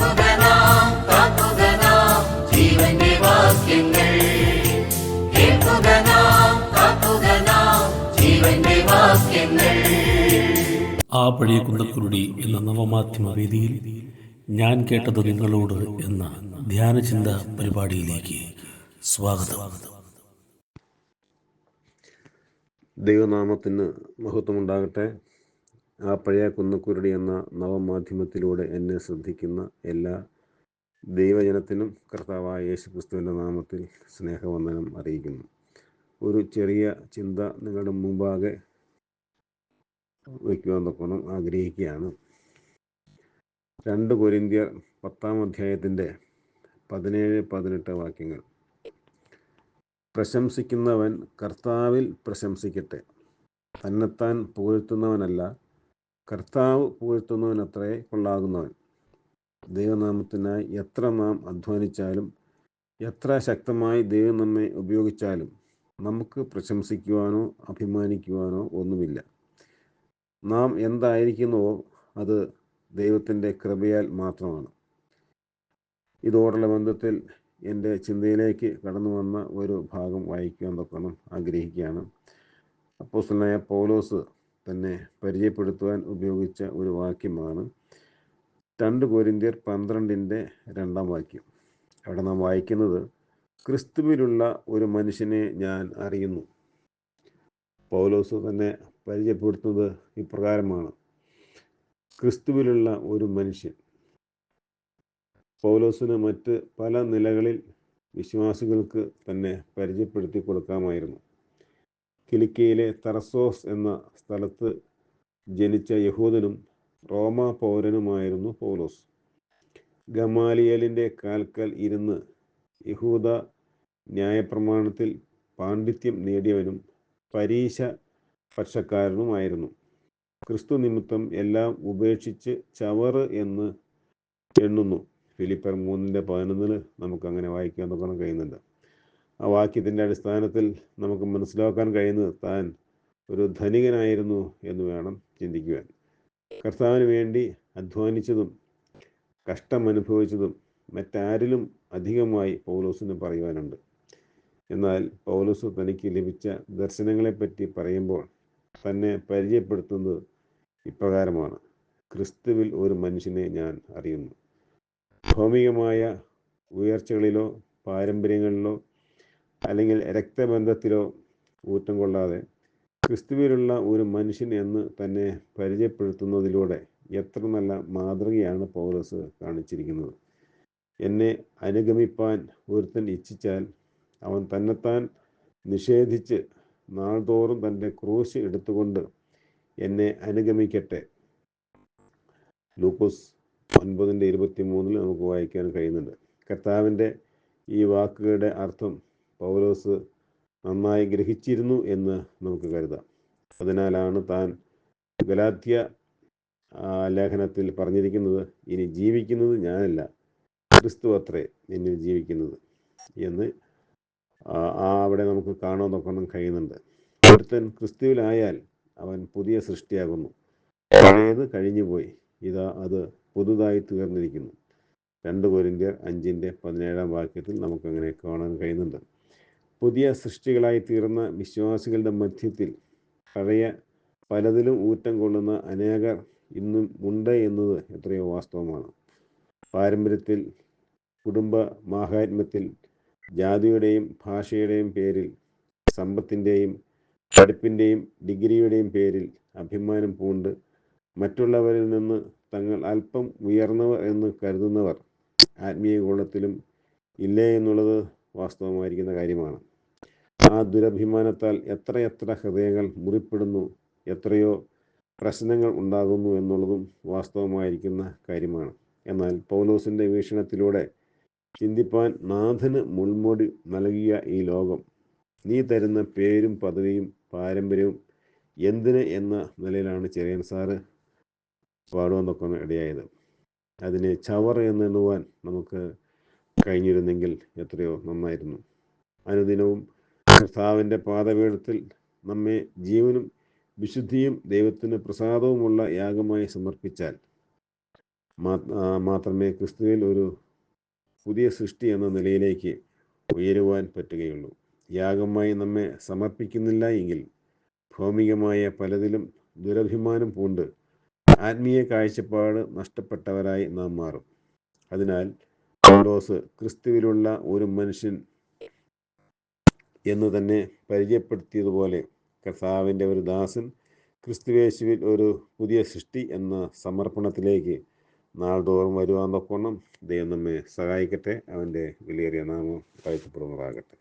കേൾക്കുക നാം കാക്കുക നാം ജീവന്റെ വാക്യങ്ങൾ. കേൾക്കുക നാം കാക്കുക നാം ജീവന്റെ വാക്യങ്ങൾ. ആ പഴയ കുന്തക്കുരുടി എന്ന നവമാധ്യമ വേദിയിൽ ഞാൻ കേട്ടത് നിങ്ങളോട് എന്ന ധ്യാനചിന്ത പരിപാടിയിലേക്ക് സ്വാഗതം. ദൈവനാമത്തിന് മഹത്വമുണ്ടാകട്ടെ. ആ പഴയ കുന്നക്കുരുടി എന്ന നവമാധ്യമത്തിലൂടെ എന്നെ ശ്രദ്ധിക്കുന്ന എല്ലാ ദൈവജനത്തിനും കർത്താവായ യേശു ക്രിസ്തുവിന്റെ നാമത്തിൽ സ്നേഹവന്ദനം അറിയിക്കുന്നു. ഒരു ചെറിയ ചിന്ത നിങ്ങളുടെ മുമ്പാകെ വയ്ക്കുവാൻ തക്കണം ആഗ്രഹിക്കുകയാണ്. രണ്ട് കൊരിന്ത്യർ പത്താം അധ്യായത്തിന്റെ പതിനേഴ് പതിനെട്ട് വാക്യങ്ങൾ. പ്രശംസിക്കുന്നവൻ കർത്താവിൽ പ്രശംസിക്കട്ടെ. തന്നെത്താൻ പുകഴ്ത്തുന്നവനല്ല കർത്താവ് പുകഴ്ത്തുന്നവനത്രേ കൊള്ളാകുന്നവൻ. ദൈവനാമത്തിനായി എത്ര നാം അധ്വാനിച്ചാലും എത്ര ശക്തമായി ദൈവം നമ്മെ ഉപയോഗിച്ചാലും നമുക്ക് പ്രശംസിക്കുവാനോ അഭിമാനിക്കുവാനോ ഒന്നുമില്ല. നാം എന്തായിരിക്കുന്നുവോ അത് ദൈവത്തിന്റെ കൃപയാൽ മാത്രമാണ്. ഇതോടുള്ള ബന്ധത്തിൽ എന്റെ ചിന്തയിലേക്ക് കടന്നു വന്ന ഒരു ഭാഗം വായിക്കുവാൻ തൊക്കണം ആഗ്രഹിക്കുകയാണ്. അപ്പോസ്റ്റലായ പൗലോസ് തന്നെ പരിചയപ്പെടുത്തുവാൻ ഉപയോഗിച്ച ഒരു വാക്യമാണ് രണ്ട് കോരിന്ത്യർ പന്ത്രണ്ടിന്റെ രണ്ടാം വാക്യം. അവിടെ നാം വായിക്കുന്നത് ക്രിസ്തുവിലുള്ള ഒരു മനുഷ്യനെ ഞാൻ അറിയുന്നു. പൗലോസ് തന്നെ പരിചയപ്പെടുത്തുന്നത് ഇപ്രകാരമാണ്. ക്രിസ്തുവിലുള്ള ഒരു മനുഷ്യൻ. പൗലോസിന് മറ്റ് പല നിലകളിൽ വിശ്വാസികൾക്ക് തന്നെ പരിചയപ്പെടുത്തി കൊടുക്കാമായിരുന്നു. കിലിക്കയിലെ തറസോസ് എന്ന സ്ഥലത്ത് ജനിച്ച യഹൂദനും റോമ പൗരനുമായിരുന്നു പൗലോസ്. ഗമാലിയലിന്റെ കാൽക്കൽ ഇരുന്ന് യഹൂദ ന്യായപ്രമാണത്തിൽ പാണ്ഡിത്യം നേടിയവനും പരീശ പക്ഷക്കാരനുമായിരുന്നു. ക്രിസ്തു നിമിത്തം എല്ലാം ഉപേക്ഷിച്ച് ചവറ് എന്ന് എണ്ണുന്നു. ഫിലിപ്പർ മൂന്നിന്റെ പതിനൊന്നിൽ നമുക്ക് അങ്ങനെ വായിക്കാൻ തുടങ്ങാൻ കഴിയുന്നുണ്ട്. ആ വാക്യത്തിന്റെ അടിസ്ഥാനത്തിൽ നമുക്ക് മനസ്സിലാക്കാൻ കഴിയുന്നത് താൻ ഒരു ധനികനായിരുന്നു എന്ന് വേണം ചിന്തിക്കുവാൻ. കർത്താവിന് വേണ്ടി അധ്വാനിച്ചതും കഷ്ടം അനുഭവിച്ചതും മറ്റാരിലും അധികമായി പൗലോസിന് പറയുവാനുണ്ട്. എന്നാൽ പൗലോസ് തനിക്ക് ലഭിച്ച ദർശനങ്ങളെപ്പറ്റി പറയുമ്പോൾ തന്നെ പരിചയപ്പെടുത്തുന്നത് ഇപ്രകാരമാണ്. ക്രിസ്തുവിൽ ഒരു മനുഷ്യനെ ഞാൻ അറിയുന്നു. ഭൗമികമായ ഉയർച്ചകളിലോ പാരമ്പര്യങ്ങളിലോ അല്ലെങ്കിൽ രക്തബന്ധത്തിലോ ഊറ്റം കൊള്ളാതെ ക്രിസ്തുവിലുള്ള ഒരു മനുഷ്യൻ എന്ന് തന്നെ പരിചയപ്പെടുത്തുന്നതിലൂടെ എത്ര നല്ല മാതൃകയാണ് പൗലോസ് കാണിച്ചിരിക്കുന്നത്. എന്നെ അനുഗമിപ്പാൻ ഒരുത്തൻ ഇച്ഛിച്ചാൽ അവൻ തന്നെത്താൻ നിഷേധിച്ച് നാൾതോറും തന്റെ ക്രൂശ് എടുത്തുകൊണ്ട് എന്നെ അനുഗമിക്കട്ടെ. ലൂക്കോസ് ഒൻപതിന്റെ ഇരുപത്തി മൂന്നിൽ നമുക്ക് വായിക്കാൻ കഴിയുന്നുണ്ട്. കർത്താവിന്റെ ഈ വാക്കുകളുടെ അർത്ഥം പൗലോസ് നന്നായി ഗ്രഹിച്ചിരുന്നു എന്ന് നമുക്ക് കരുതാം. അതിനാലാണ് താൻ ഗലാത്യ ലേഖനത്തിൽ പറഞ്ഞിരിക്കുന്നത് ഇനി ജീവിക്കുന്നത് ഞാനല്ല ക്രിസ്തു അത്രേ എന്നിൽ ജീവിക്കുന്നത് എന്ന് ആ അവിടെ നമുക്ക് കാണാൻ നോക്കണം കഴിയുന്നുണ്ട്. ഒരുത്തൻ ക്രിസ്തുവിലായാൽ അവൻ പുതിയ സൃഷ്ടിയാകുന്നു. പഴയത് കഴിഞ്ഞുപോയി. ഇതാ അത് പുതുതായി തീർന്നിരിക്കുന്നു. രണ്ട് പോരിന്റെ അഞ്ചിന്റെ പതിനേഴാം വാക്യത്തിൽ നമുക്കങ്ങനെ കാണാൻ കഴിയുന്നുണ്ട്. പുതിയ സൃഷ്ടികളായി തീർന്ന വിശ്വാസികളുടെ മധ്യത്തിൽ പഴയ പലതിലും ഊറ്റം കൊള്ളുന്ന അനേകർ ഇന്നും ഉണ്ട് എന്നത് എത്രയോ വാസ്തവമാണ്. പാരമ്പര്യത്തിൽ കുടുംബ മാഹാത്മ്യത്തിൽ ജാതിയുടെയും ഭാഷയുടെയും പേരിൽ സമ്പത്തിന്റെയും പഠിപ്പിന്റെയും ഡിഗ്രിയുടെയും പേരിൽ അഭിമാനം പൂണ്ട് മറ്റുള്ളവരിൽ നിന്ന് തങ്ങൾ അല്പം ഉയർന്നവർ എന്ന് കരുതുന്നവർ ആത്മീയ കോളത്തിലും ഇല്ലേ എന്നുള്ളത് വാസ്തവമായിരിക്കുന്ന കാര്യമാണ്. ആ ദുരഭിമാനത്താൽ എത്രയെത്ര ഹൃദയങ്ങൾ മുറിപ്പെടുന്നു എത്രയോ പ്രശ്നങ്ങൾ ഉണ്ടാകുന്നു എന്നുള്ളതും വാസ്തവമായിരിക്കുന്ന കാര്യമാണ്. എന്നാൽ പൗലോസിന്റെ വീക്ഷണത്തിലൂടെ ചിന്തിപ്പാൻ നാഥന് മുൾമുടി നൽകിയ ഈ ലോകം നീ തരുന്ന പേരും പദവിയും പാരമ്പര്യവും എന്തിന് എന്ന നിലയിലാണ് ചെറിയൻ സാറ് പാടുവാനൊക്കെ ഇടയായത്. അതിനെ ചവർ എന്നെണ്ണുവാൻ നമുക്ക് കഴിഞ്ഞിരുന്നെങ്കിൽ എത്രയോ നന്നായിരുന്നു. അനുദിനവും കർത്താവിന്റെ പാദപീഠത്തിൽ നമ്മെ ജീവനും വിശുദ്ധിയും ദൈവത്തിന് പ്രസാദവുമുള്ള യാഗമായി സമർപ്പിച്ചാൽ മാത്രമേ ക്രിസ്തുവിൽ ഒരു പുതിയ സൃഷ്ടി എന്ന നിലയിലേക്ക് ഉയരുവാൻ പറ്റുകയുള്ളൂ. യാഗമായി നമ്മെ സമർപ്പിക്കുന്നില്ല എങ്കിൽ ഭൗമികമായ പലതിലും ദുരഭിമാനം പൂണ്ട് ആത്മീയ കാഴ്ചപ്പാട് നഷ്ടപ്പെട്ടവരായി നാം മാറും. അതിനാൽ ക്രിസ്തുവിലുള്ള ഒരു മനുഷ്യൻ എന്ന് തന്നെ പരിചയപ്പെടുത്തിയതുപോലെ കർത്താവിന്റെ ഒരു ദാസൻ ക്രിസ്തുവേശുവിൽ ഒരു പുതിയ സൃഷ്ടി എന്ന സമർപ്പണത്തിലേക്ക് നാൾതോറും വരുവാൻ തക്കോണം ദൈവം നമ്മെ സഹായിക്കട്ടെ. അവന്റെ വിലയേറിയ നാമം വാഴ്ത്തപ്പെടുന്നതാകട്ടെ